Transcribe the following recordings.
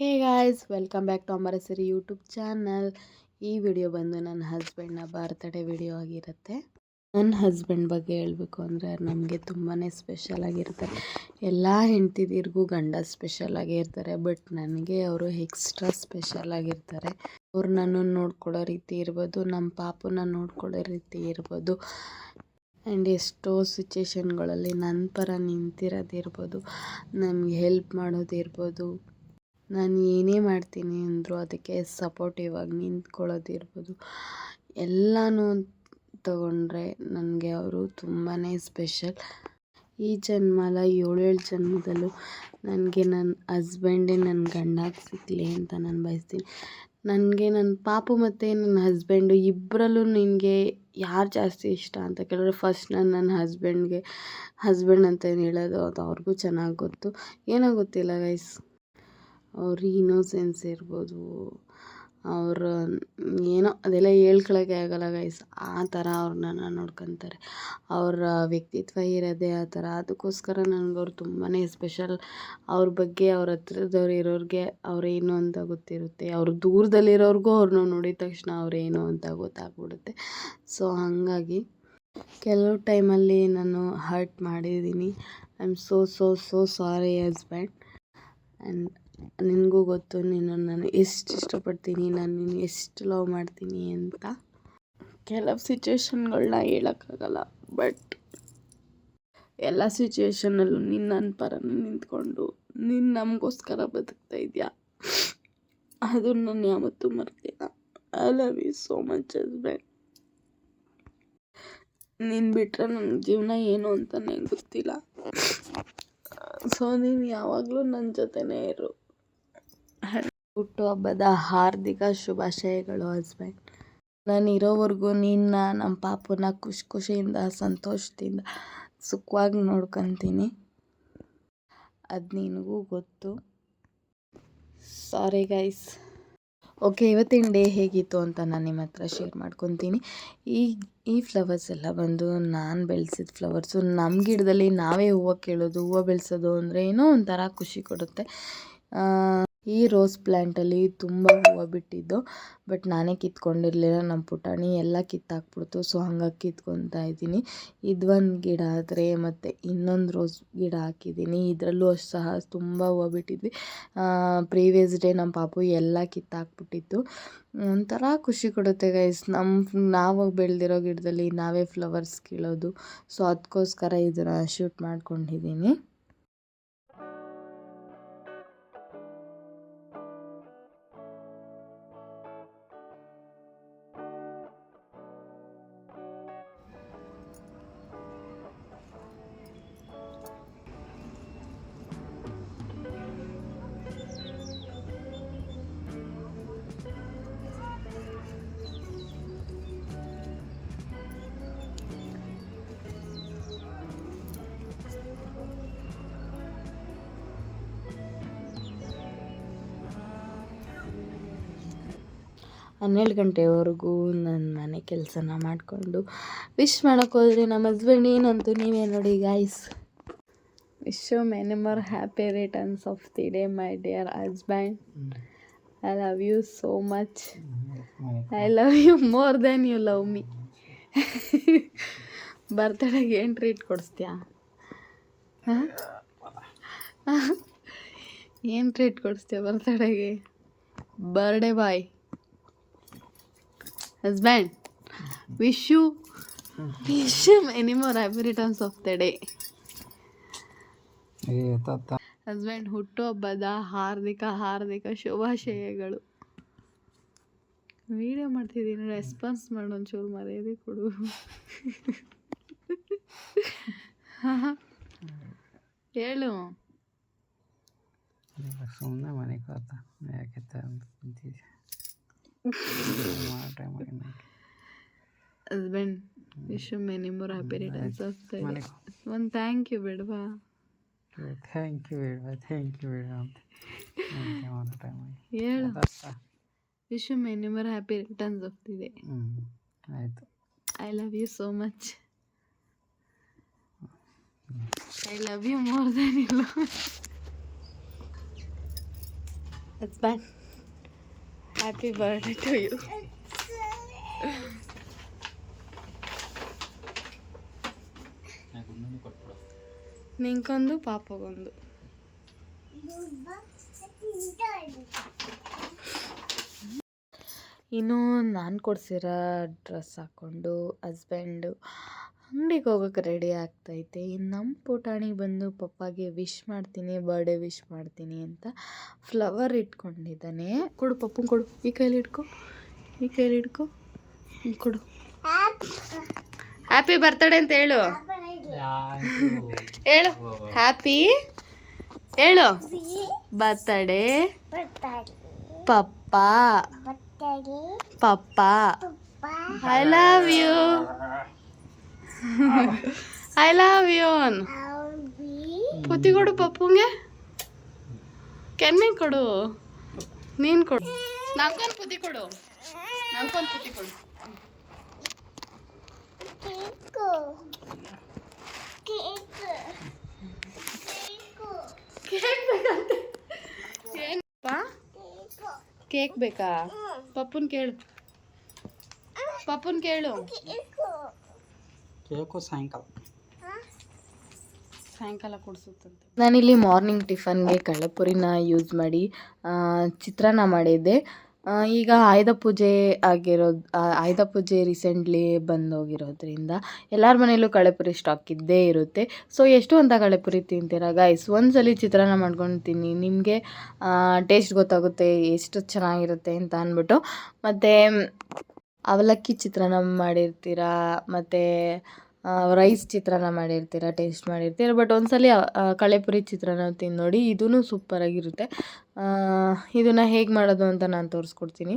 Hey guys, welcome back to ಅಂಬರಸರಿ YouTube channel. ಈ video ಬಂದು ನನ್ನ ಹಸ್ಬೆಂಡ್ನ ಬರ್ತ್ಡೇ ವಿಡಿಯೋ ಆಗಿರುತ್ತೆ. ನನ್ನ ಹಸ್ಬೆಂಡ್ ಬಗ್ಗೆ ಹೇಳಬೇಕು ಅಂದರೆ ನಮಗೆ ತುಂಬಾ ಸ್ಪೆಷಲ್ ಆಗಿರ್ತಾರೆ. ಎಲ್ಲ ಹೆಂಡ್ತಿದಿರ್ಗೂ ಗಂಡ ಸ್ಪೆಷಲ್ ಆಗಿರ್ತಾರೆ ಬಟ್ ನನಗೆ ಅವರು ಎಕ್ಸ್ಟ್ರಾ ಸ್ಪೆಷಲ್ ಆಗಿರ್ತಾರೆ. ಅವ್ರು ನನ್ನನ್ನು ನೋಡ್ಕೊಳ್ಳೋ ರೀತಿ ಇರ್ಬೋದು ನಮ್ಮ ಪಾಪನ ನೋಡ್ಕೊಳ್ಳೋ ರೀತಿ ಇರ್ಬೋದು. ಆ್ಯಂಡ್ ಎಷ್ಟೋ ಸಿಚುಯೇಷನ್ಗಳಲ್ಲಿ ನನ್ನ ಪರ ನಿಂತಿರೋದಿರ್ಬೋದು, ನಮಗೆ ಹೆಲ್ಪ್ ಮಾಡೋದಿರ್ಬೋದು. ನಾನು ಏನೇ ಮಾಡ್ತೀನಿ ಅಂದರೂ ಅದಕ್ಕೆ ಸಪೋರ್ಟಿವ್ ಆಗಿ ನಿಂತ್ಕೊಳ್ಳೋದಿರ್ಬೋದು. ಎಲ್ಲನೂ ತಗೊಂಡ್ರೆ ನನಗೆ ಅವರು ತುಂಬಾ ಸ್ಪೆಷಲ್ ಈ ಜನ್ಮ ಅಲ್ಲ ಏಳೇಳು ಜನ್ಮದಲ್ಲೂ ನನಗೆ ನನ್ನ ಹಸ್ಬೆಂಡೇ ನನ್ನ ಗಂಡಾಗಿ ಸಿಗಲಿ ಅಂತ ನಾನು ಬಯಸ್ತೀನಿ. ನನಗೆ ನನ್ನ ಪಾಪು ಮತ್ತು ನನ್ನ ಹಸ್ಬೆಂಡು ಇಬ್ಬರಲ್ಲೂ ನಿನಗೆ ಯಾರು ಜಾಸ್ತಿ ಇಷ್ಟ ಅಂತ ಕೇಳಿದ್ರೆ ಫಸ್ಟ್ ನಾನು ನನ್ನ ಹಸ್ಬೆಂಡ್ಗೆ ಹಸ್ಬೆಂಡ್ ಅಂತ ಏನು ಹೇಳೋದು ಅದು ಅವ್ರಿಗೂ ಚೆನ್ನಾಗಿ ಗೊತ್ತು. ಏನೋ ಗೊತ್ತಿಲ್ಲ ಗೈಸ್ ಅವ್ರ ಇನ್ನೋಸೆನ್ಸ್ ಇರ್ಬೋದು. ಅವ್ರ ಏನೋ ಅದೆಲ್ಲ ಹೇಳ್ಕೊಳಕ್ಕೆ ಆಗಲ್ಲ ಗೈಸ್ ಆ ಥರ ಅವ್ರನ್ನ ನೋಡ್ಕೊತಾರೆ. ಅವರ ವ್ಯಕ್ತಿತ್ವ ಇರೋದೇ ಆ ಥರ. ಅದಕ್ಕೋಸ್ಕರ ನನಗೆ ಅವ್ರು ತುಂಬಾ ಸ್ಪೆಷಲ್ ಅವ್ರ ಬಗ್ಗೆ ಅವ್ರ ಹತ್ರದವ್ರು ಇರೋರಿಗೆ ಅವ್ರೇನು ಅಂತ ಗೊತ್ತಿರುತ್ತೆ. ಅವ್ರು ದೂರದಲ್ಲಿರೋರ್ಗೂ ಅವ್ರನ್ನ ನೋಡಿದ ತಕ್ಷಣ ಅವ್ರೇನು ಅಂತ ಗೊತ್ತಾಗ್ಬಿಡುತ್ತೆ. ಸೊ ಹಾಗಾಗಿ ಕೆಲವು ಟೈಮಲ್ಲಿ ನಾನು ಹರ್ಟ್ ಮಾಡಿದ್ದೀನಿ. I am so so so sorry husband and ನಿನಗೂ ಗೊತ್ತು, ನೀನು ನಾನು ಎಷ್ಟು ಇಷ್ಟಪಡ್ತೀನಿ, ನಾನು ನಿನ್ನ ಎಷ್ಟು ಲವ್ ಮಾಡ್ತೀನಿ ಅಂತ. ಕೆಲವು ಸಿಚುವೇಶನ್ಗಳನ್ನ ಹೇಳೋಕ್ಕಾಗಲ್ಲ ಬಟ್ ಎಲ್ಲ ಸಿಚುವೇಶನಲ್ಲೂ ನೀನು ನನ್ನ ಪರನೇ ನಿಂತ್ಕೊಂಡು ನೀನು ನಮಗೋಸ್ಕರ ಬದುಕ್ತಾ ಇದೆಯಾ? ಅದು ನಾನು ಯಾವತ್ತೂ ಮರ್ತಿಲ್ಲ. I love you so much husband ನೀನು ಬಿಟ್ಟರೆ ನನ್ನ ಜೀವನ ಏನು ಅಂತ ನನಗೆ ಗೊತ್ತಿಲ್ಲ. ಸೊ ನೀನು ಯಾವಾಗಲೂ ನನ್ನ ಜೊತೆನೇ ಇರು. ಹುಟ್ಟುಹಬ್ಬದ ಹಾರ್ದಿಕ ಶುಭಾಶಯಗಳು ಹಸ್ಬೆಂಡ್ ನಾನು ಇರೋವರೆಗೂ ನಿನ್ನ ನಮ್ಮ ಪಾಪನ ಖುಷಿ ಖುಷಿಯಿಂದ, ಸಂತೋಷದಿಂದ, ಸುಖವಾಗಿ ನೋಡ್ಕೊತೀನಿ. ಅದು ನಿನಗೂ ಗೊತ್ತು. ಸಾರಿ ಗೈಸ್ ಓಕೆ ಇವತ್ತಿನ ಡೇ ಹೇಗಿತ್ತು ಅಂತ ನಾನು ನಿಮ್ಮ ಹತ್ರ ಶೇರ್ ಮಾಡ್ಕೊತೀನಿ. ಈ ಈ ಫ್ಲವರ್ಸ್ ಎಲ್ಲ ಬಂದು ನಾನು ಬೆಳೆಸಿದ ಫ್ಲವರ್ಸು ನಮ್ಮ ಗಿಡದಲ್ಲಿ ನಾವೇ ಹೂವು ಕೇಳೋದು, ಹೂವು ಬೆಳೆಸೋದು ಅಂದರೆ ಏನೋ ಒಂಥರ ಖುಷಿ ಕೊಡುತ್ತೆ. ಈ ರೋಸ್ ಪ್ಲ್ಯಾಂಟಲ್ಲಿ ತುಂಬ ಹೂವು ಬಿಟ್ಟಿದ್ದು, ಬಟ್ ನಾನೇ ಕಿತ್ಕೊಂಡಿರಲಿಲ್ಲ ನಮ್ಮ ಪುಟಾಣಿ. ಎಲ್ಲ ಕಿತ್ತಾಕ್ಬಿಡ್ತು, ಸೊ ಹಂಗಾಗಿ ಕಿತ್ಕೊತಾ ಇದ್ದೀನಿ. ಇದೊಂದು ಗಿಡ ಆದರೆ ಮತ್ತು ಇನ್ನೊಂದು ರೋಸ್ ಗಿಡ ಹಾಕಿದ್ದೀನಿ. ಇದರಲ್ಲೂ ಅಷ್ಟು ಸಹ ತುಂಬ ಹೂವು ಬಿಟ್ಟಿದ್ವಿ. ಪ್ರೀವಿಯಸ್ ಡೇ ನಮ್ಮ ಪಾಪು ಎಲ್ಲ ಕಿತ್ತಾಕ್ಬಿಟ್ಟಿತ್ತು. ಒಂಥರ ಖುಷಿ ಕೊಡುತ್ತೆ ಗೈಸ್ ನಮ್ಮ ನಾವು ಬೆಳೆದಿರೋ ಗಿಡದಲ್ಲಿ ನಾವೇ ಫ್ಲವರ್ಸ್ ಕೀಳೋದು. ಸೊ ಅದಕ್ಕೋಸ್ಕರ ಇದನ್ನು ಶೂಟ್ ಮಾಡ್ಕೊಂಡಿದ್ದೀನಿ. ಹನ್ನೆರಡು ಗಂಟೆವರೆಗೂ ನನ್ನ ಮನೆ ಕೆಲಸನ ಮಾಡಿಕೊಂಡು ವಿಶ್ ಮಾಡೋಕೆ ಹೋದ್ರೆ ನಮ್ಮ ಹಸ್ಬೆಂಡ್ ಏನಂತೂ ನೀವೇ ನೋಡಿ guys wish many more happy returns of the day my dear husband I love you so much I love you more than you love me ಬರ್ತಡೇಗೆ ಏನು ಟ್ರೀಟ್ ಕೊಡಿಸ್ತೀಯಾ ಏನು ಟ್ರೀಟ್ ಕೊಡಿಸ್ತೀಯ ಬರ್ತಡೇಗೆ birthday boy husband wish you wish any more happy returns of the day. Husband ಹುಟ್ಟುಹಬ್ಬದ ಹಾರ್ದಿಕ ಹಾರ್ದಿಕ ಶುಭಾಶಯಗಳು. Video ಮಾಡ್ತಿದ್ದೀನಿ response ಮಾಡು ಒಂಚೂರು ಮರ್ಯಾದೆ ಕೊಡು. ಹೇಳು. ಸುಮ್ಮನೆ ಮನೆ ಯಾಕೆ husband wish many more happy returns of the day ಒಂದು ಥ್ಯಾಂಕ್ ಯು ಬೇಡವಾ ಥ್ಯಾಂಕ್ ಯು ಬೇಡವಾ ಥ್ಯಾಂಕ್ ಯು ಬೇಡ ಅಂತ ಹೇಳು wish many more happy returns of the day ಹ್ಞೂ ಆಯಿತು I love you so much I love you more than you husband happy birthday to you ನಿಂಗೊಂದು ಪಾಪಗೊಂದು. ಇನ್ನು ನಾನು ಕೊಡ್ಸಿರೋ ಡ್ರೆಸ್ ಹಾಕ್ಕೊಂಡು ಹಸ್ಬೆಂಡು ಅಂಗಡಿಗೆ ಹೋಗೋಕೆ ರೆಡಿ ಆಗ್ತೈತೆ. ಇನ್ನು ನಮ್ಮ ಪುಟಾಣಿ ಬಂದು ಪಪ್ಪಾಗೆ ವಿಶ್ ಮಾಡ್ತೀನಿ ಬರ್ಡೇ ವಿಶ್ ಮಾಡ್ತೀನಿ ಅಂತ ಫ್ಲವರ್ ಇಟ್ಕೊಂಡಿದ್ದಾನೆ. ಕೊಡು ಪಪ್ಪು ಕೊಡು. ಈ ಕೈಲಿ ಇಟ್ಕೊ. ಈ ಕೈಲಿ ಇಟ್ಕೊ. ಕೊಡು. ಹ್ಯಾಪಿ ಬರ್ತಡೇ ಅಂತ ಹೇಳು. ಹೇಳು. ಹ್ಯಾಪಿ ಹೇಳು. Birthday papa. Papa. I love you I love you ಪುತಿ ಕೊಡು ಪಪ್ಪುಂಗೆ. ಕೆನ್ನೆ ಕೊಡು. ನೀನು ಕೊಡು. ನಂಗೊಂದು ಪುದಿ ಕೊಡು. ನಂಗೊಂದು ಪುತಿ ಕೊಡು. ಕೇಕ್ ಬೇಕಾ? ಪಪ್ಪನ್ ಕೇಳು. ಪಪ್ಪನ್ ಕೇಳು. ಸಾಯಂಕಾಲ. ಸಾಯಂಕಾಲ ಕುಡಿಸುತ್ತಂತೆ. ನಾನಿಲ್ಲಿ ಮಾರ್ನಿಂಗ್ ಟಿಫನ್ಗೆ ಕಳ್ಳೆಪುರಿನ ಯೂಸ್ ಮಾಡಿ ಚಿತ್ರಾನ್ನ ಮಾಡಿದ್ದೆ. ಈಗ ಆಯುಧ ಪೂಜೆ ಆಗಿರೋದು ಆಯುಧ ಪೂಜೆ ರೀಸೆಂಟ್ಲಿ ಬಂದೋಗಿರೋದ್ರಿಂದ ಎಲ್ಲರ ಮನೇಲೂ ಕಳೆಪುರಿ ಸ್ಟಾಕ್ ಇದ್ದೇ ಇರುತ್ತೆ. ಸೊ ಎಷ್ಟು ಅಂತ ಕಳೆಪುರಿ ತಿಂತೀರಾ ಗೈಸ್ ಒಂದ್ಸಲಿ ಚಿತ್ರಾನ್ನ ಮಾಡ್ಕೊಂಡು ತಿನ್ನಿ. ನಿಮಗೆ ಟೇಸ್ಟ್ ಗೊತ್ತಾಗುತ್ತೆ ಎಷ್ಟು ಚೆನ್ನಾಗಿರುತ್ತೆ ಅಂತ ಅಂದ್ಬಿಟ್ಟು. ಮತ್ತು ಅವಲಕ್ಕಿ ಚಿತ್ರಾನ್ನ ಮಾಡಿರ್ತೀರಾ? ಮತ್ತು ರೈಸ್ ಚಿತ್ರಾನ್ನ ಮಾಡಿರ್ತೀರ? ಟೇಸ್ಟ್ ಮಾಡಿರ್ತೀರ? ಬಟ್ ಒಂದ್ಸಲಿ ಕಳೆಪುರಿ ಚಿತ್ರಾನ್ನ ತಿಂದು ನೋಡಿ ಇದೂ ಸೂಪರಾಗಿರುತ್ತೆ ಇದನ್ನು ಹೇಗೆ ಮಾಡೋದು ಅಂತ ನಾನು ತೋರಿಸ್ಕೊಡ್ತೀನಿ.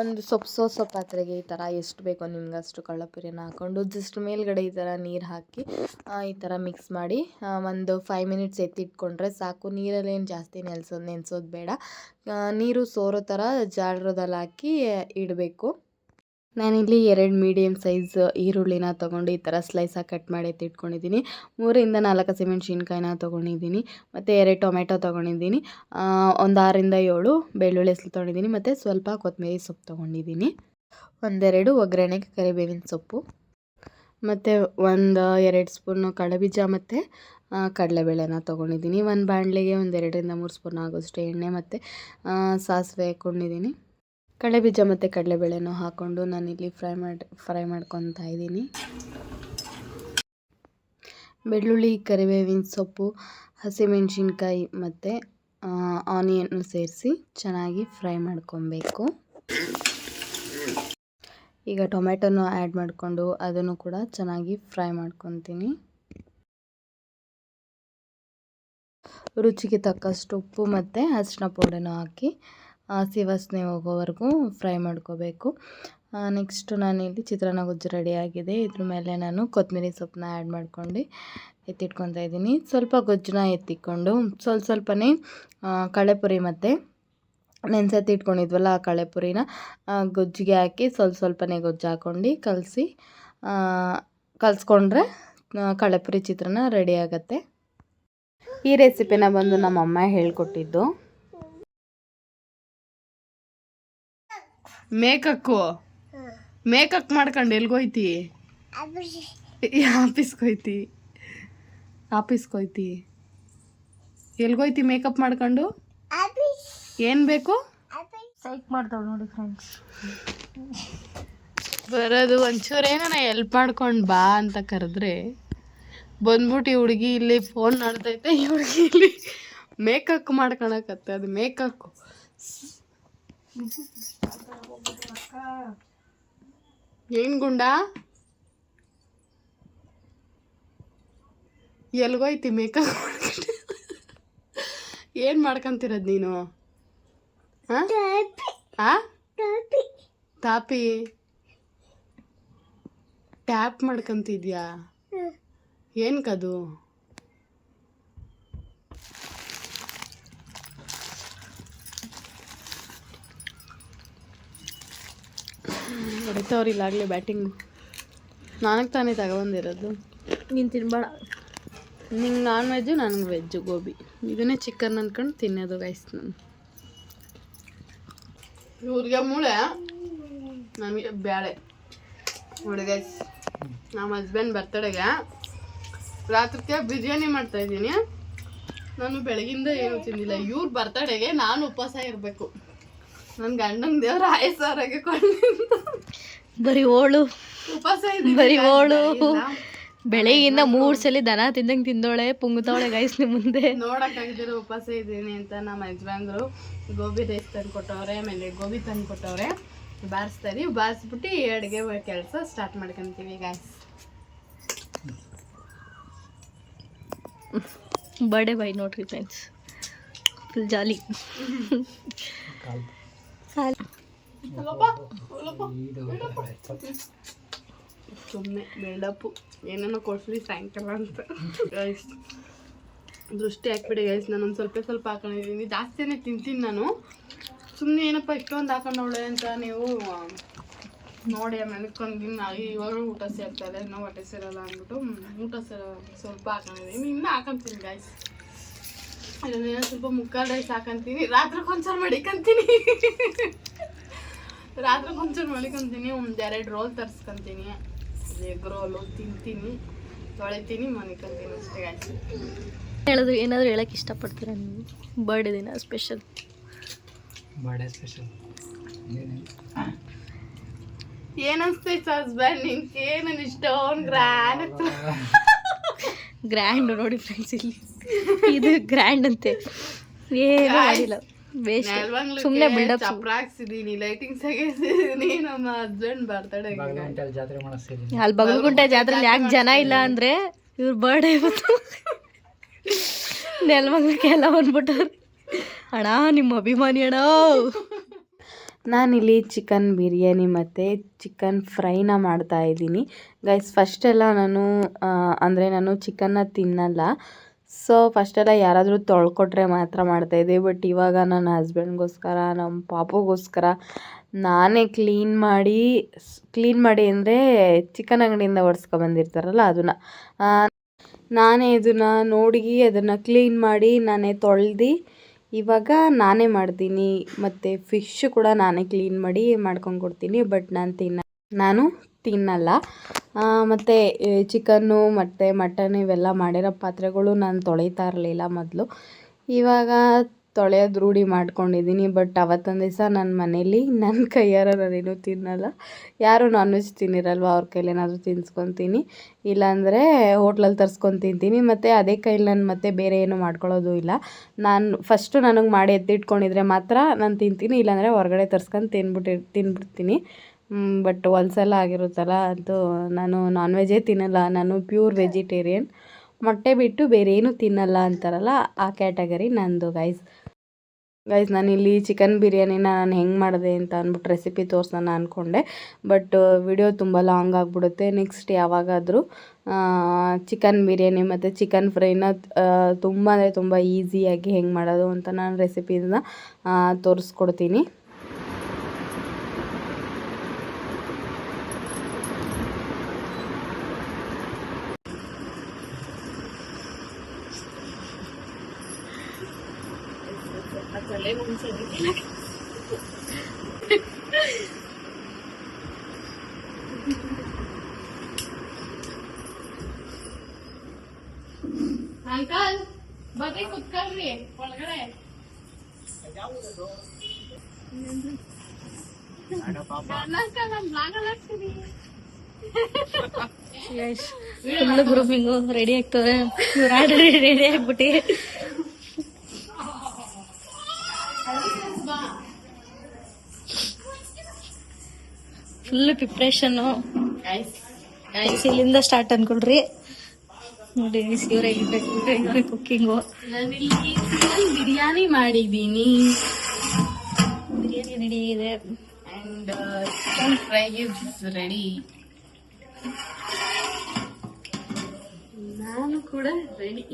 ಒಂದು ಸೊಪ್ಪು ಸೊಪ್ಪು ಪಾತ್ರೆಗೆ ಈ ಥರ ಎಷ್ಟು ಬೇಕೋ ನಿಮ್ಗೆ ಅಷ್ಟು ಕಳ್ಳಪುರಿನ ಹಾಕ್ಕೊಂಡು ಜಸ್ಟ್ ಮೇಲ್ಗಡೆ ಈ ಥರ ನೀರು ಹಾಕಿ ಈ ಥರ ಮಿಕ್ಸ್ ಮಾಡಿ ಒಂದು ಫೈವ್ ಮಿನಿಟ್ಸ್ ಎತ್ತಿಟ್ಕೊಂಡ್ರೆ ಸಾಕು. ನೀರಲ್ಲೇನು ಜಾಸ್ತಿ ನೆನೆಸೋದು ನೆನೆಸೋದು ಬೇಡ. ನೀರು ಸೋರೋ ಥರ ಜಾಡ್ರದಲ್ಲಿ ಹಾಕಿ ಇಡಬೇಕು. ನಾನಿಲ್ಲಿ ಎರಡು ಮೀಡಿಯಮ್ ಸೈಜ್ ಈರುಳ್ಳಿನ ತೊಗೊಂಡು ಈ ಥರ ಸ್ಲೈಸಾಗಿ ಕಟ್ ಮಾಡಿ ಎತ್ತಿಟ್ಕೊಂಡಿದ್ದೀನಿ ಮೂರಿಂದ ನಾಲ್ಕು ಹಸಿಮೆಣ್ಸಿನ್ಕಾಯಿನ ತೊಗೊಂಡಿದ್ದೀನಿ ಮತ್ತು ಎರಡು ಟೊಮೆಟೊ ತೊಗೊಂಡಿದ್ದೀನಿ ಒಂದು ಆರರಿಂದ ಏಳು ಬೆಳ್ಳುಳ್ಳಿ ಹೆಸರು ತೊಗೊಂಡಿದ್ದೀನಿ ಮತ್ತು ಸ್ವಲ್ಪ ಕೊತ್ತಂಬರಿ ಸೊಪ್ಪು ತೊಗೊಂಡಿದ್ದೀನಿ ಒಂದೆರಡು ಒಗ್ಗರಣೆಗೆ ಕರಿಬೇವಿನ ಸೊಪ್ಪು. ಮತ್ತು ಒಂದು ಎರಡು ಸ್ಪೂನು ಕಡಬೀಜ ಮತ್ತು ಕಡಲೆಬೇಳೆನ ತೊಗೊಂಡಿದ್ದೀನಿ ಒಂದು ಬಾಣಲೆಗೆ ಒಂದೆರಡರಿಂದ ಮೂರು ಸ್ಪೂನ್ ಆಗೋಷ್ಟು ಎಣ್ಣೆ ಮತ್ತು ಸಾಸಿವೆ ಹಾಕ್ಕೊಂಡಿದ್ದೀನಿ ಕಡಲೆಬೀಜ ಮತ್ತು ಕಡಲೆಬೇಳೆನೂ ಹಾಕ್ಕೊಂಡು ನಾನಿಲ್ಲಿ ಫ್ರೈ ಮಾಡಿ, ಫ್ರೈ ಮಾಡ್ಕೊತಾ ಇದ್ದೀನಿ. ಬೆಳ್ಳುಳ್ಳಿ, ಕರಿಬೇವಿನ ಸೊಪ್ಪು, ಹಸಿಮೆಣಸಿನ್ಕಾಯಿ ಮತ್ತು ಆನಿಯನ್ನು ಸೇರಿಸಿ ಚೆನ್ನಾಗಿ ಫ್ರೈ ಮಾಡ್ಕೊಬೇಕು. ಈಗ ಟೊಮೆಟೊನೂ ಆ್ಯಡ್ ಮಾಡಿಕೊಂಡು ಅದನ್ನು ಕೂಡ ಚೆನ್ನಾಗಿ ಫ್ರೈ ಮಾಡ್ಕೊತೀನಿ. ರುಚಿಗೆ ತಕ್ಕಷ್ಟು ಉಪ್ಪು ಮತ್ತು ಅರಿಶಿನ ಪೌಡರ್ನೂ ಹಾಕಿ ಹಸಿ ವಾಸನೆ ಹೋಗೋವರೆಗೂ ಫ್ರೈ ಮಾಡ್ಕೋಬೇಕು. ನೆಕ್ಸ್ಟು ನಾನಿಲ್ಲಿ ಚಿತ್ರಾನ್ನ ಗೊಜ್ಜು ರೆಡಿಯಾಗಿದೆ ಇದ್ರ ಮೇಲೆ ನಾನು ಕೊತ್ತಂಬರಿ ಸೊಪ್ಪನ್ನ ಆ್ಯಡ್ ಮಾಡ್ಕೊಂಡು ಎತ್ತಿಟ್ಕೊತಾ ಇದ್ದೀನಿ. ಸ್ವಲ್ಪ ಗೊಜ್ಜನ್ನ ಎತ್ತಿಕೊಂಡು ಸ್ವಲ್ಪ ಸ್ವಲ್ಪನೇ ಕಳೆಪುರಿ ಮತ್ತು ನೆನ್ಸತ್ತಿ ಇಟ್ಕೊಂಡಿದ್ವಲ್ಲ ಆ ಕಳೆಪುರಿನ ಗೊಜ್ಜಿಗೆ ಹಾಕಿ ಸ್ವಲ್ಪ ಸ್ವಲ್ಪನೇ ಗೊಜ್ಜು ಹಾಕ್ಕೊಂಡು ಕಲಸಿ ಕಲಿಸ್ಕೊಂಡ್ರೆ ಕಳೆಪುರಿ ಚಿತ್ರಾನ್ನ ರೆಡಿ ಆಗುತ್ತೆ. ಈ ರೆಸಿಪಿನ ಬಂದು ನಮ್ಮಮ್ಮ ಹೇಳ್ಕೊಟ್ಟಿದ್ದು. ಮೇಕಕ್ಕು? ಮೇಕಕ್ ಮಾಡ್ಕೊಂಡು ಎಲ್ಗೋಯ್ತಿ? ಆಫೀಸ್ಗೋಯ್ತಿ. ಆಫೀಸ್ಗೋಯ್ತಿ. ಎಲ್ಗೋಯ್ತಿ ಮೇಕಪ್ ಮಾಡ್ಕೊಂಡು? ಏನು ಬೇಕು? ಸೈಕ್ ಮಾಡ್ತಾವ್ ನೋಡಿ ಫ್ರೆಂಡ್ಸ್ ಬರೋದು ಒಂಚೂರು ಏನಾನ ಎಲ್ಪ್ ಮಾಡ್ಕೊಂಡು ಬಾ ಅಂತ ಕರೆದ್ರೆ ಬಂದ್ಬಿಟ್ಟು ಈ ಹುಡುಗಿ ಇಲ್ಲಿ ಫೋನ್ ಮಾಡ್ತೈತೆ ಈ ಹುಡುಗಿ ಇಲ್ಲಿ ಮೇಕಕ್ ಮಾಡ್ಕೊಳಕತ್ತೆ ಅದು ಮೇಕಕ್ ಏನ್ ಗುಂಡ? ಎಲ್ಗೋಯ್ತಿ ಮೇಕಪ್ ಏನು ಮಾಡ್ಕೊಂತಿರೋದು ನೀನು? ಹಾಂ ತಾಪಿ? ಟ್ಯಾಪ್ ಮಾಡ್ಕೊಂತಿದ್ಯಾ? ಏನ್ಕದು? ಹೊಡಿತವ್ರಿಲ್ಲ ಆಗಲಿ ಬ್ಯಾಟಿಂಗ್. ನನಗೆ ತಾನೇ ತಗೊಬಂದಿರೋದು ನೀನು ತಿನ್ಬೇಡ. ನಿಂಗೆ ನಾನ್ ವೆಜ್ಜು ನನಗೆ ವೆಜ್ಜು ಗೋಬಿ. ಇದನ್ನೇ ಚಿಕನ್ ಅಂದ್ಕೊಂಡು ತಿನ್ನೋದು ಗೈಸ್ ನಾನು. ಇವ್ರಿಗೆ ಮೂಳೆ ನಮಗೆ ಬ್ಯಾಳೆ. ನೋಡಿ ಗೈಸ್ ನಮ್ಮ ಹಸ್ಬೆಂಡ್ ಬರ್ತಡೆಗೆ ರಾತ್ರಿಗೆ ಬಿರಿಯಾನಿ ಮಾಡ್ತಾ ಇದ್ದೀನಿ. ನಾನು ಬೆಳಗಿಂದ ಏನು ತಿಂದಿಲ್ಲ. ಇವ್ರ ಬರ್ತಡೆಗೆ ನಾನು ಉಪವಾಸ ಇರಬೇಕು. ನನ್ನ ಗಂಡನ ದೇವ್ರ ಕೊಂಡಿದ್ದ ಬರೀ ಓಳು. ಉಪವಾಸ ಇದ್ದೀನಿ ಬರೀ guys, ಓಳು. ಬೆಳಗಿಂದ. ಮೂರು ಮೂರ್ ಸಲ ದನ ತಿಂದಂಗ್ ತಿಂದೋಳೆ ಪುಂಗತಾವಳೆ ಗೈಸ್ ನಿಮ್ ಮುಂದೆ. ನೋಡಕ್ಕಾಗಿದ್ದೀರ ಉಪವಾಸ ಇದ್ದೀನಿ ಅಂತ ನಮ್ಮ ಯಜಮಾನ್ರು ಗೋಬಿ ರೈಸ್ ತಂದು ಕೊಟ್ಟವ್ರೆ ಆಮೇಲೆ ಗೋಬಿ ತಂದು ಕೊಟ್ಟವ್ರೆ. ಬಾರಿಸ್ತಾರೆ ಬಾರಿಸ್ಬಿಟ್ಟು ಅಡುಗೆ ಕೆಲಸ ಸ್ಟಾರ್ಟ್ ಮಾಡ್ಕೊಂತೀವಿ ಗಾಯ್ಸ್ ಬರ್ಡೇ ಬಾಯ್ ನೋಡ್ರಿ ಫ್ರೆಂಡ್ಸ್ ಫುಲ್ ಜಾಲಿ ಸುಮ್ಮನೆ ಬಿಲ್ಡಪ್ಪು ಏನೇನೋ ಕೊಡ್ಸ್ಲಿ ಸಾಯಂಕಾಲ ಅಂತ. ಗೈಸ್ ದೃಷ್ಟಿ ಹಾಕ್ಬಿಡಿ ಗೈಸ್ ನಾನು ಸ್ವಲ್ಪ ಸ್ವಲ್ಪ ಹಾಕೊಂಡಿದ್ದೀನಿ. ಜಾಸ್ತಿನೇ ತಿಂತೀನಿ ನಾನು. ಸುಮ್ಮನೆ ಏನಪ್ಪ, ಇಷ್ಟೊಂದು ಹಾಕೊಂಡವಳೆ ಅಂತ ನೀವು ನೋಡಿ, ಆಮೇಲೆ ದಿನ ಆಗಿ ಇವಾಗಲೂ ಊಟ ಸೇರ್ತಾರೆ ಇನ್ನೂ ಹೊಟ್ಟೆ ಸೇರಲ್ಲ ಅಂದ್ಬಿಟ್ಟು ಊಟ ಸೇರ ಸ್ವಲ್ಪ ಹಾಕೊಂಡಿದ್ದೀನಿ. ಇನ್ನೂ ಹಾಕೊಂತೀನಿ ಗೈಸ್ ಅದನ್ನೇನೋ ಸ್ವಲ್ಪ ಮುಕ್ಕಾಲು ರೈಸ್ ಹಾಕಂತೀನಿ ರಾತ್ರಿ ಒಂದ್ಸಲ ಮಡಿಕೊಂತೀನಿ. ರಾತ್ರಿ ಒಂಚೂರು ಮಲಿಕೊಂತೀನಿ ಒಂದು ಎರಡು ರೋಲ್ ತರಿಸ್ಕೊಂತೀನಿ. ಎಗ್ ರೋಲು ತಿಂತೀನಿ ತೊಳಿತೀನಿ ಮನಿಕಂತೀನಿ ಅಷ್ಟೇ ಆಯ್ತು ಹೇಳಿದ್ರು ಏನಾದರೂ ಹೇಳಕ್ಕೆ ಇಷ್ಟಪಡ್ತೀರಾ ನೀವು? ಬರ್ಡೇ ದಿನ ಸ್ಪೆಷಲ್ ಬರ್ಡೇ ಸ್ಪೆಷಲ್ ಏನನ್ಸ್ತೈತೆ ಹಸ್ಬೆಂಡ್ ನಿನ್ಗೆ ನಾನು ಇಷ್ಟೊಂದು ಗ್ರ್ಯಾಂಡ್ ಗ್ರ್ಯಾಂಡ್ ನೋಡಿ ಫ್ರೆಂಡ್ಸ್ ಇಲ್ಲಿ. ಇದು ಗ್ರ್ಯಾಂಡ್ ಅಂತೆ. ಏನು ಮಾಡಿಲ್ಲ. ಸುಮ್ಮನೆ ಬಿಲ್ಡಪ್ ಚಪ್ರ ಹಾಕ್ಸಿದೀನಿ ಲೈಟಿಂಗ್ಸ್ ಹಾಕಿಸಿದೀನಿ ನಮ್ಮ ಹಸ್ಬೆಂಡ್ ಬರ್ತಡೆ ಬಾಗಲಗುಂಟೆಯಲ್ಲಿ ಜಾತ್ರೆ ಮಾಡಿಸ್ತೀರಿ ಅಲ್ಲಿ ಬಗಲ್ಗುಂಟೆ ಜಾತ್ರೆಲಿ ಯಾಕೆ ಜನ ಇಲ್ಲ ಅಂದ್ರೆ ಇವ್ರ ಬರ್ಡೇ ಇವತ್ತು ನೆಲಮಂಗ್ಲಕ್ಕೆ ಎಲ್ಲ ಬಂದ್ಬಿಟ್ಟವ್ರು. ಅಣ್ಣ ನಿಮ್ಮ ಅಭಿಮಾನಿ ಅಣ್ಣ. ನಾನಿಲ್ಲಿ ಚಿಕನ್ ಬಿರಿಯಾನಿ ಮತ್ತು ಚಿಕನ್ ಫ್ರೈನ ಮಾಡ್ತಾ ಇದ್ದೀನಿ. ಗೈಸ್ ಫಸ್ಟೆಲ್ಲ ನಾನು ಅಂದರೆ ನಾನು ಚಿಕನ್ನ ತಿನ್ನಲ್ಲ. ಸೊ ಫಸ್ಟೆಲ್ಲ ಯಾರಾದರೂ ತೊಳ್ಕೊಟ್ರೆ ಮಾತ್ರ ಮಾಡ್ತಾಯಿದ್ದೆ ಬಟ್ ಇವಾಗ ನನ್ನ ಹಸ್ಬೆಂಡ್ಗೋಸ್ಕರ ನಮ್ಮ ಪಾಪುಗೋಸ್ಕರ ನಾನೇ ಕ್ಲೀನ್ ಮಾಡಿ ಕ್ಲೀನ್ ಮಾಡಿ ಅಂದರೆ ಚಿಕನ್ ಅಂಗಡಿಯಿಂದ ಬಂದಿರ್ತಾರಲ್ಲ ಅದನ್ನು. ನಾನೇ ಇದನ್ನು ನೋಡಿ ಅದನ್ನು ಕ್ಲೀನ್ ಮಾಡಿ ನಾನೇ ತೊಳ್ದು ಇವಾಗ ನಾನೇ ಮಾಡ್ತೀನಿ, ಮತ್ತು ಫಿಶ್ ಕೂಡ ನಾನೇ ಕ್ಲೀನ್ ಮಾಡಿ ಮಾಡ್ಕೊಂಡು ಕೊಡ್ತೀನಿ ಬಟ್ ನಾನು ತಿನ್ನ, ನಾನು ತಿನ್ನಲ್ಲ. ಮತ್ತು ಚಿಕನ್ನು ಮತ್ತು ಮಟನ್ ಇವೆಲ್ಲ ಮಾಡಿರೋ ಪಾತ್ರೆಗಳು ನಾನು ತೊಳಿತಾ ಇರಲಿಲ್ಲ ಮೊದಲು. ಇವಾಗ ತೊಳೆಯೋದು ರೂಢಿ ಮಾಡ್ಕೊಂಡಿದ್ದೀನಿ, ಬಟ್ ಅವತ್ತೊಂದು ದಿವಸ ನನ್ನ ಮನೇಲಿ ನನ್ನ ಕೈಯಾರ ನಾನೇನು ತಿನ್ನಲ್ಲ. ಯಾರು ನಾನ್ ವೆಜ್ ತಿನ್ನಿರಲ್ವ, ಅವ್ರ ಕೈಲೇನಾದರೂ ತಿನ್ಸ್ಕೊತೀನಿ ಇಲ್ಲಾಂದರೆ ಹೋಟ್ಲಲ್ಲಿ ತರ್ಸ್ಕೊಂಡು ತಿಂತೀನಿ, ಮತ್ತು ಅದೇ ಕೈಲಿ ನಾನು ಮತ್ತೆ ಬೇರೆ ಏನು ಮಾಡ್ಕೊಳ್ಳೋದು ಇಲ್ಲ. ನಾನು ಫಸ್ಟು ನನಗೆ ಮಾಡಿ ಎತ್ತಿಟ್ಕೊಂಡಿದ್ರೆ ಮಾತ್ರ ನಾನು ತಿಂತೀನಿ, ಇಲ್ಲಾಂದರೆ ಹೊರಗಡೆ ತರ್ಸ್ಕೊಂಡು ತಿನ್ಬಿಟ್ಟಿ, ತಿನ್ಬಿಡ್ತೀನಿ. ಬಟ್ ಒಂದ್ಸಲ ಆಗಿರುತ್ತಲ್ಲ, ಅದು ನಾನು ನಾನ್ ವೆಜ್ಜೇ ತಿನ್ನಲ್ಲ. ನಾನು ಪ್ಯೂರ್ ವೆಜಿಟೇರಿಯನ್ ಮೊಟ್ಟೆ ಬಿಟ್ಟು ಬೇರೆ ಏನೂ ತಿನ್ನಲ್ಲ ಅಂತಾರಲ್ಲ, ಆ ಕ್ಯಾಟಗರಿ ನಂದು ಗೈಸ್ ಗೈಸ್ ನಾನಿಲ್ಲಿ ಚಿಕನ್ ಬಿರಿಯಾನಿನ ನಾನು ಹೆಂಗೆ ಮಾಡಿದೆ ಅಂತ ಅಂದ್ಬಿಟ್ಟು ರೆಸಿಪಿ ತೋರ್ಸೋಣ ಅಂದ್ಕೊಂಡೆ ಬಟ್ ವಿಡಿಯೋ ತುಂಬ ಲಾಂಗ್ ಆಗಿಬಿಡುತ್ತೆ. ನೆಕ್ಸ್ಟ್ ಯಾವಾಗಾದರೂ ಚಿಕನ್ ಬಿರಿಯಾನಿ ಮತ್ತು ಚಿಕನ್ ಫ್ರೈನ ತುಂಬ ಅಂದರೆ ತುಂಬ ಈಸಿಯಾಗಿ ಹೆಂಗೆ ಮಾಡೋದು ಅಂತ ನಾನು ರೆಸಿಪಿನ ತೋರಿಸ್ಕೊಡ್ತೀನಿ. ಅಂಕಲ್ ಬರೀ ಕುತ್ಕೊಳ್ರಿ ಒಳಗಡೆ. ಫುಲ್ ಗ್ರೂಪಿಂಗು ರೆಡಿ ಆಗ್ತವೆ ಇವ್ರು ಆಲ್ರೆಡಿ ರೆಡಿ ಆಗ್ಬಿಟ್ಟು. ಫುಲ್ ಪ್ರಿಪ್ರೇಷನ್ ಇಲ್ಲಿಂದ ಸ್ಟಾರ್ಟ್ ಅನ್ಕೊಳ್ರಿ. ನೋಡಿ ಇವ್ರೆ ಕುಕ್ಕಿಂಗು ಬಿರಿಯಾನಿ ಮಾಡಿದ್ದೀನಿ. ಬಿರಿಯಾನಿ ರೆಡಿ ಇದೆ. And chicken fry is ready ನಾನು ಕೂಡ ರೆಡಿ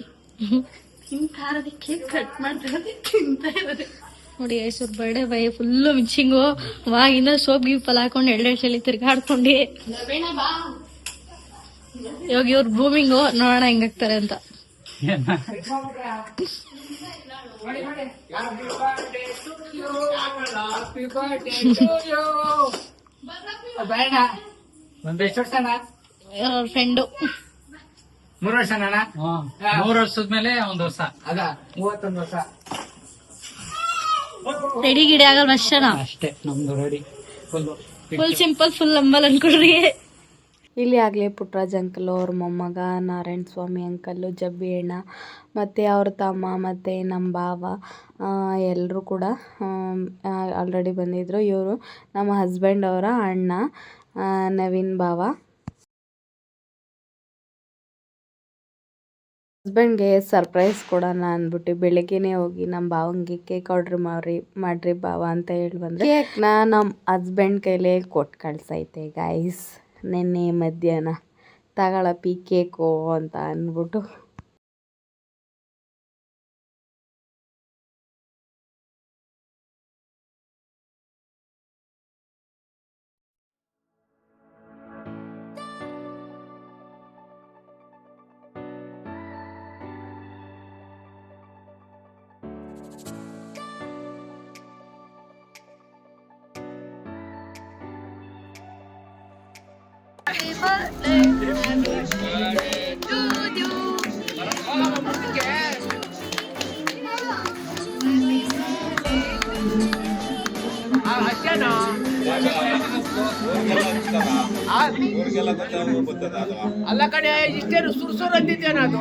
ತಿಂತಾ ಕೇಕ್ ಕಟ್ ಮಾಡ್ತಾ ಇರೋದೇ ತಿಂತಾ ಇರೋದೆ ನೋಡಿ ಐಸೂರ್ ಬರ್ಡೇ ಬೈ ಫುಲ್ಲು ಮಿಕ್ಸಿಂಗು ಇನ್ನ ಸೋಪ್ ಗೀಪಲ್ಲಿ ಹಾಕೊಂಡು ಎರಡೆರಡು ಸಲ ತಿರ್ಗಾಡ್ಕೊಂಡು. ಇವಾಗ ಇವ್ರ ಬೂಮಿಂಗು ನೋಡೋಣ ಹೆಂಗಾಗ್ತಾರೆ ಅಂತ. ಅಣ್ಣ? ಫ್ರೆಂಡು ಮೂರು ವರ್ಷ ಅಣ್ಣ ಮೂರು ವರ್ಷದ ಮೇಲೆ ಒಂದ್ ವರ್ಷ. ಅದ? ಮೂವತ್ತೊಂದು ವರ್ಷ. ರೆಡಿ ಗಿಡಿ ಆಗಲ್ಲ ಅಷ್ಟೇನಾ? ಅಷ್ಟೇ ನಮ್ದು ready. Full full simple full humble ಅನ್ಕೊಡ್ರಿ ಇಲ್ಲಿ ಆಗಲೇ ಪುಟ್ರಾಜ್ ಅಂಕಲ್ ಅವ್ರ ಮೊಮ್ಮಗ ನಾರಾಯಣ ಸ್ವಾಮಿ ಅಂಕಲ್ಲು ಜಬ್ಬಿ ಅಣ್ಣ ಮತ್ತು ಅವ್ರ ತಮ್ಮ ಮತ್ತು ನಮ್ಮ ಬಾವ ಎಲ್ಲರೂ ಕೂಡ ಆಲ್ರೆಡಿ ಬಂದಿದ್ದರು ಇವರು ನಮ್ಮ ಹಸ್ಬೆಂಡ್ ಅವರ ಅಣ್ಣ ನವೀನ್ ಭಾವ. ಹಸ್ಬೆಂಡ್ಗೆ ಸರ್ಪ್ರೈಸ್ ಕೊಡೋಣ ಅಂದ್ಬಿಟ್ಟು ಬೆಳಗ್ಗೆನೆ ಹೋಗಿ ನಮ್ಮ ಭಾವಂಗೆ ಕೇಕ್ ಆರ್ಡ್ರ್ ಮಾಡ್ರಿ ಮಾಡ್ರಿ ಭಾವ ಅಂತ ಹೇಳಿ ಬಂದ್ರೆ ಕೇಕ್ನ ನಮ್ಮ ಹಸ್ಬೆಂಡ್ ಕೈಲೇ ಕೊಟ್ಟು ಕಳ್ಸೈತೆ ಗೈಸ್ ನಿನ್ನೆ ಮಧ್ಯಾಹ್ನ ತಗೊಳಪ್ಪಿ ಕೇಕು ಅಂತ ಅಂದ್ಬಿಟ್ಟು ಅಲ್ಲ ಕಡೆ ಇಷ್ಟೇನು ಸುರ್ಸುರ್ ಅಂದಿದ್ದೇನೆ ಅದು?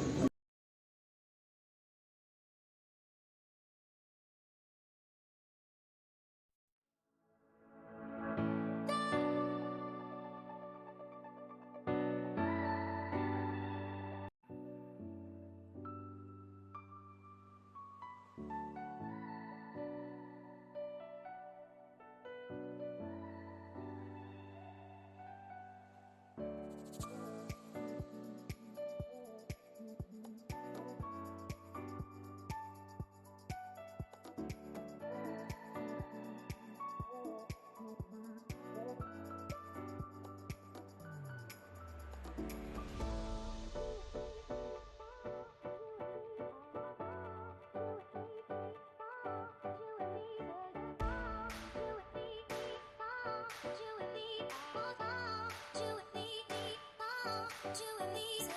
You and me.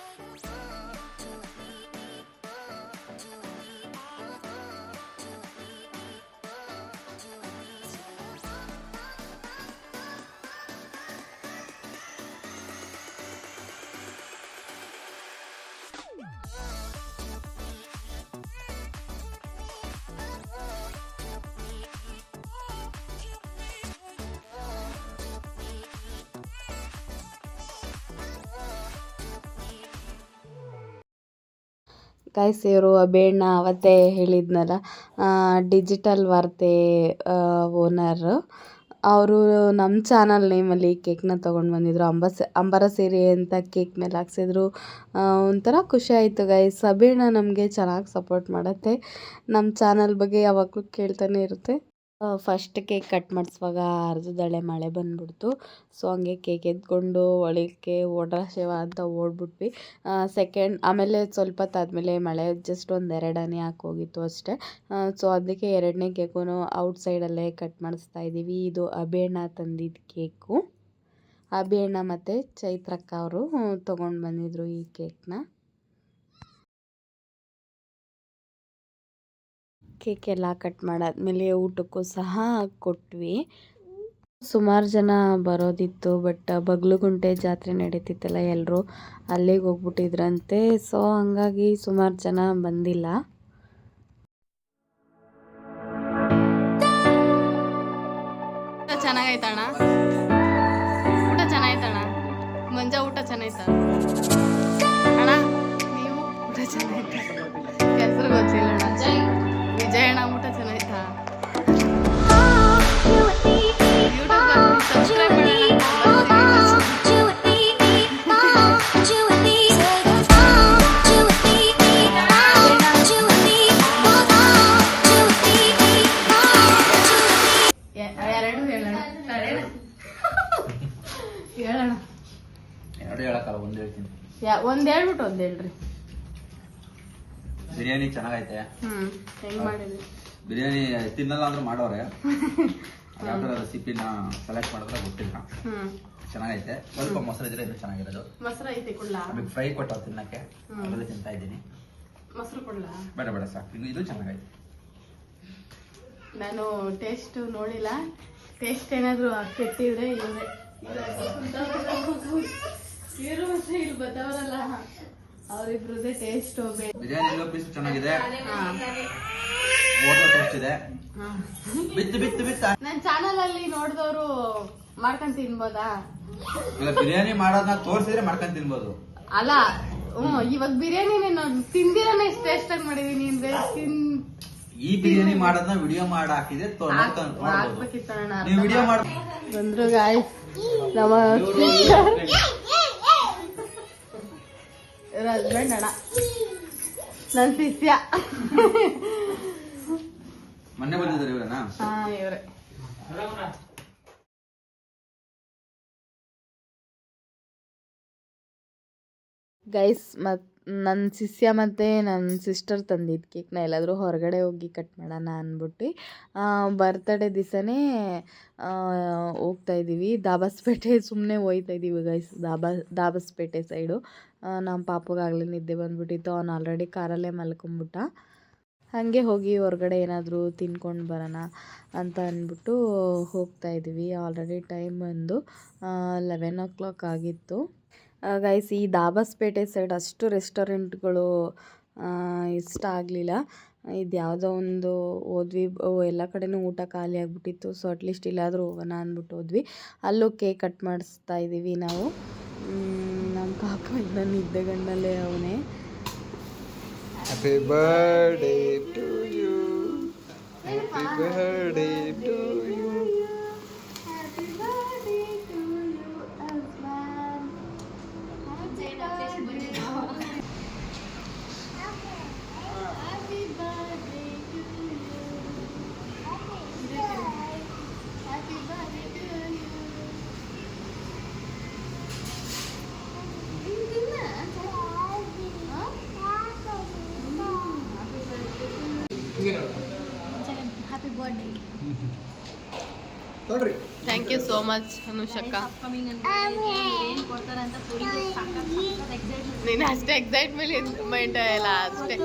Me. Guys ಸೇರು ಬೇಡ ಅವತ್ತೇ ಹೇಳಿದ್ನಲ್ಲ ಡಿಜಿಟಲ್ ವಾರ್ತೆ ಓನರ್ ಅವರು ನಮ್ಮ ಚಾನಲ್ ನೇಮಲ್ಲಿ ಕೇಕ್ನ ತೊಗೊಂಡು ಬಂದಿದ್ರು. ಅಂಬಸ್ ಅಂಬರ ಸೀರೆ ಅಂತ ಕೇಕ್ ಮೇಲೆ ಹಾಕ್ಸಿದ್ರು. ಒಂಥರ ಖುಷಿ ಆಯಿತು ಗೈಸ್ ಅಭಿಣ್ಣ ನಮಗೆ ಚೆನ್ನಾಗಿ ಸಪೋರ್ಟ್ ಮಾಡುತ್ತೆ. ನಮ್ಮ ಚಾನಲ್ ಬಗ್ಗೆ ಯಾವಾಗಲೂ ಕೇಳ್ತಾನೆ ಇರುತ್ತೆ. ಫಸ್ಟ್ ಕೇಕ್ ಕಟ್ ಮಾಡಿಸುವಾಗ ಅರ್ಧದಳೆ ಮಳೆ ಬಂದ್ಬಿಡ್ತು. ಸೊ ಹಂಗೆ ಕೇಕ್ ಎತ್ಕೊಂಡು ಒಳಕ್ಕೆ ಓಡ್ರ ಶಿವ ಅಂತ ಓಡ್ಬಿಟ್ವಿ. ಸೆಕೆಂಡ್ ಆಮೇಲೆ ಸ್ವಲ್ಪ ಹೊತ್ತಾದ್ಮೇಲೆ ಮಳೆ ಜಸ್ಟ್ ಒಂದು ಎರಡನೇ ಹಾಕೋಗಿತ್ತು ಅಷ್ಟೇ. ಸೊ ಅದಕ್ಕೆ ಎರಡನೇ ಕೇಕು ಔಟ್ ಸೈಡಲ್ಲೇ ಕಟ್ ಮಾಡಿಸ್ತಾ ಇದ್ದೀವಿ. ಇದು ಅಭಿಯಣ್ಣ ತಂದಿದ್ದ ಕೇಕು ಅಭಿಯಣ್ಣ ಮತ್ತು ಚೈತ್ರಕ್ಕ ಅವರು ತೊಗೊಂಡು ಬಂದಿದ್ರು ಈ ಕೇಕ್ನ ಕೇಕ್ ಎಲ್ಲ ಕಟ್ ಮಾಡಾದ್ಮೇಲೆ ಊಟಕ್ಕೂ ಸಹ ಕೊಟ್ವಿ. ಸುಮಾರು ಜನ ಬರೋದಿತ್ತು, ಬಟ್ ಬಗ್ಲುಗುಂಟೆ ಜಾತ್ರೆ ನಡೀತಿತ್ತಲ್ಲ ಎಲ್ಲರೂ ಅಲ್ಲಿಗೆ ಹೋಗ್ಬಿಟ್ಟಿದ್ರಂತೆ. ಸೊ ಹಂಗಾಗಿ ಸುಮಾರು ಜನ ಬಂದಿಲ್ಲ. ಚೆನ್ನಾಗಿ ಚೆನ್ನಾಗೈತಣ್ಣ ಊಟ ಚೆನ್ನಾಗೈತಣ್ಣ ಮಂಜಾ ಊಟ ಚೆನ್ನಾಯ್ತ ಅಣ್ಣ, ನೀವು ಊಟ ಚೆನ್ನಾಯ್ತ ಗೊತ್ತಿಲ್ಲ. ವಿಜಯಣ್ಣ ಊಟ ಚೆನ್ನಾಯ್ತಾ ಎರಡು ಹೇಳೋಣ. ಹೇಳೋಣ. ಎರಡು ಹೇಳಕ್ಕಲ್ಲ ಒಂದು ಹೇಳ್ತೀನಿ. ಯಾ- ಒಂದ್ ಹೇಳ್ಬಿಟ್ಟು ಒಂದ್ ಹೇಳ್ರಿ. ಬಿರಿಯಾನಿ ಚೆನ್ನಾಗೈತೆ. ಹ್ಮ್ ಹೆಂಗ್ ಮಾಡಿದ್ರಿ? ಬಿರಿಯಾನಿ ತಿನ್ನಲ್ಲ ಅಂದ್ರೆ ಮಾಡೋರೆ ರೆಸಿಪಿನ ಸೆಲೆಕ್ಟ್ ಮಾಡಿದ್ರೆ ಗೊತ್ತಿಲ್ಲ. ಹ್ಮ್. ಚೆನ್ನಾಗೈತೆ. ಸ್ವಲ್ಪ ಮೊಸರು ಇದ್ರೆ ಇನ್ನೂ ಚೆನ್ನಾಗಿರೋದು. ಮೊಸರು ಐತೆ ಆಮೇಲೆ ಫ್ರೈ ಕೊಟ್ಟ ತಿನ್ನಕ್ಕೆ. ಅದರಲ್ಲಿ ತಿಂತಾ ಇದ್ದೀನಿ. ಮೊಸರು ಕೊಡ್ಲಾ? ಬೇಡ ಬೇಡ ಸಾಕು. ಇನ್ನು ಇದು ಚೆನ್ನಾಗೈತೆ. ನಾನು ಟೇಸ್ಟ್ ನೋಡಿಲ್ಲ. ಟೇಸ್ಟ್ ಏನಾದ್ರು ಕೆಟ್ಟಿದ್ರೆ ಇಲ್ಲ ಮತ್ತೆ ಇಲ್ಲಿ ಬದವರಲ್ಲ ಅವ್ರಿಬ್ರದೇ ಟೇಸ್ಟ್ ಬಿರಿಯಾನಿ ಎಲ್ಲೋ ಪೀಸ್ ಚೆನ್ನಾಗಿದೆ ಹಾ ಟೇಸ್ಟ್ ಇದೆ ಬಿತ್ತು ಬಿತ್ತು ಬಿತ್ತು ನನ್ನ ಚಾನಲ್ ಅಲ್ಲಿ ನೋಡಿದವರು ಮಾಡ್ಕೊಂಡ್ ತಿನ್ಬೋದಾ ಇಲ್ಲ ಬಿರಿಯಾನಿ ಮಾಡೋದನ್ನ ತೋರಿಸಿದ್ರೆ ಮಾಡ್ಕೊಂಡ್ ತಿನ್ಬೋದು ಅಲ್ಲ ಹ್ಮ್ ಇವಾಗ ಬಿರಿಯಾನಿ ನೀನು ತಿಂದಿರೋ ಎಷ್ಟು ಟೇಸ್ಟ್ ಆಗಿ ಮಾಡಿದೀನಿ ಅಂದ್ರೆ ತಿನ್ ಈ ಬಿರಿಯಾನಿ ಮಾಡೋದನ್ನ ವಿಡಿಯೋ ಮಾಡಿ ಹಾಕಿದ್ರೆ ನೀವು ವಿಡಿಯೋ ಮಾಡ ಬಂದ್ರು ಗಾಯ್ ನಮ್ಮ ಹಸ್ಬೆಂಡ್ ಅಣ್ಣ ನನ್ ಶಿಷ್ಯ. ಮೊನ್ನೆ ಬಂದಿದ್ದಾರೆ ಇವರನ್ನ? ಹಾ ಇವ್ರೆ. ಗೈಸ್ ಮತ್ತು ನನ್ನ ಶಿಷ್ಯ ಮತ್ತು ನನ್ನ ಸಿಸ್ಟರ್ ತಂದಿದ್ದ ಕೇಕ್ನ ಎಲ್ಲಾದರೂ ಹೊರಗಡೆ ಹೋಗಿ ಕಟ್ ಮಾಡೋಣ ಅಂದ್ಬಿಟ್ಟು ಬರ್ತಡೇ ದಿವಸನೇ ಹೋಗ್ತಾ ಇದ್ದೀವಿ ದಾಬಸ್ಪೇಟೆ ಸುಮ್ಮನೆ ಹೋಯ್ತಾ ಇದ್ದೀವಿ ಗೈಸ್ ದಾಬಾ, ದಾಬಸ್ಪೇಟೆ ಸೈಡು ನಮ್ಮ ಪಾಪಗಾಗಲೇ ನಿದ್ದೆ ಬಂದುಬಿಟ್ಟಿತ್ತು. ಅವ್ನು ಆಲ್ರೆಡಿ ಕಾರಲ್ಲೇ ಮಲ್ಕೊಂಬಿಟ್ಟ ಹಾಗೆ ಹೋಗಿ ಹೊರಗಡೆ ಏನಾದರೂ ತಿನ್ಕೊಂಡು ಬರೋಣ ಅಂತ ಅಂದ್ಬಿಟ್ಟು ಹೋಗ್ತಾ ಇದ್ದೀವಿ ಆಲ್ರೆಡಿ ಟೈಮ್ ಬಂದು ಲೆವೆನ್ ಓ ಕ್ಲಾಕ್ ಆಗಿತ್ತು. ಗೈಸ್ ಈ ದಾಬಸ್ಪೇಟೆ ಸೈಡ್ ಅಷ್ಟು ರೆಸ್ಟೋರೆಂಟ್ಗಳು ಇಷ್ಟ ಆಗಲಿಲ್ಲ. ಇದು ಯಾವುದೋ ಒಂದು ಹೋದ್ವಿ ಎಲ್ಲ ಕಡೆನೂ ಊಟ ಖಾಲಿ ಆಗಿಬಿಟ್ಟಿತ್ತು. ಸೊ ಅಟ್ಲೀಸ್ಟ್ ಇಲ್ಲಾದರೂ ಹೋಗೋಣ ಅಂದ್ಬಿಟ್ಟು ಹೋದ್ವಿ. ಅಲ್ಲೂ ಕೇಕ್ ಕಟ್ ಮಾಡಿಸ್ತಾ ಇದ್ದೀವಿ ನಾವು. ನಮ್ಮ ಪಾಪ ನಿದ್ದೆ ಗಂಡಲ್ಲೇ ಅವನೇ. To you happy birthday to birthday to you. ನೋಡ್ರಿ ಥ್ಯಾಂಕ್ ಯು ಸೋ ಮಚ್ ಅನುಷಕ್ಕ ನೀನು ಅಷ್ಟೇ ಎಕ್ಸೈಟ್ಮೆಂಟ್ ಇಲ್ಲ ಅಷ್ಟೇ.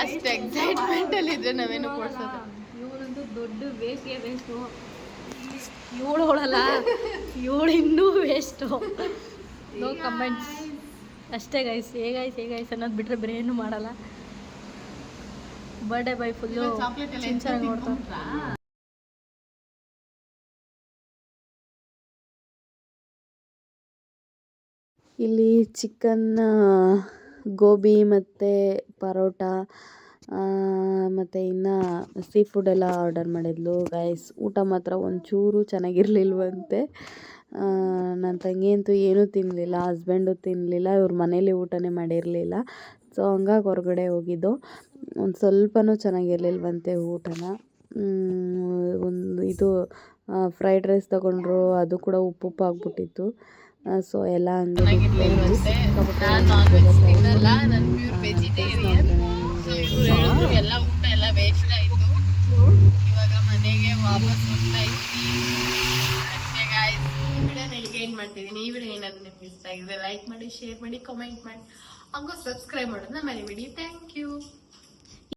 ಅಷ್ಟೇ ಎಕ್ಸೈಟ್ಮೆಂಟ್ ಅಲ್ಲಿ ಇದ್ರೆ ನಾವೇನು ಕೊಡ್ಸೋದು? ಇವನಂತೂ ದೊಡ್ಡ ಬೇಸಿಗೆ ವೇಸ್ಟು ಏಳು ಅವಳಲ್ಲ ಏಳು ಇನ್ನೂ ವೇಸ್ಟು ನೋ ಕಮೆಂಟ್ಸ್ ಅಷ್ಟೇ ಗೈಸ್ ಹೇಗಾಯ್ತು ಹೇಗಾಯ್ತು ಅನ್ನೋದು ಬಿಟ್ರೆ ಬೇರೆ ಏನು ಮಾಡಲ್ಲ. ಬರ್ಡೇ ಬೈ ಫುಲ್ ಇಲ್ಲಿ ಚಿಕನ್ ಗೋಬಿ ಮತ್ತು ಪರೋಟ ಮತ್ತು ಇನ್ನು ಸೀ ಫುಡ್ ಎಲ್ಲ ಆರ್ಡರ್ ಮಾಡಿದ್ಲು. ಗೈಸ್ ಊಟ ಮಾತ್ರ ಒಂಚೂರು ಚೆನ್ನಾಗಿರ್ಲಿಲ್ವಂತೆ. ನನ್ನ ತಂಗಿ ಅಂತೂ ಏನೂ ತಿನ್ನಲಿಲ್ಲ ಹಸ್ಬೆಂಡು ತಿನ್ನಲಿಲ್ಲ ಇವ್ರ ಮನೇಲಿ ಊಟನೇ ಮಾಡಿರಲಿಲ್ಲ. ಸೊ ಹಂಗಾಗಿ ಹೊರಗಡೆ ಹೋಗಿದ್ದು. ಒಂದು ಸ್ವಲ್ಪನೂ ಚೆನ್ನಾಗಿರ್ಲಿಲ್ವಂತೆ ಊಟನ. ಒಂದು ಇದು ಫ್ರೈಡ್ ರೈಸ್ ತಗೊಂಡ್ರು ಅದು ಕೂಡ ಉಪ್ಪು ಉಪ್ಪು ಆಗ್ಬಿಟ್ಟಿತ್ತು. ಸೊ ಎಲ್ಲ ಮಾಡ್ತಿದ್ದೀನಿ. ಈ ವಿಡಿಯೋ ಏನಾದ್ರು ನಿಮ್ಗೆ ಇಷ್ಟ ಆಗಿದೆ ಲೈಕ್ ಮಾಡಿ ಶೇರ್ ಮಾಡಿ ಕಮೆಂಟ್ ಮಾಡಿ. ಹಂಗೂ ಸಬ್ಸ್ಕ್ರೈಬ್ ಮಾಡೋದನ್ನ ಮರಿಬೇಡಿ ಥ್ಯಾಂಕ್ ಯು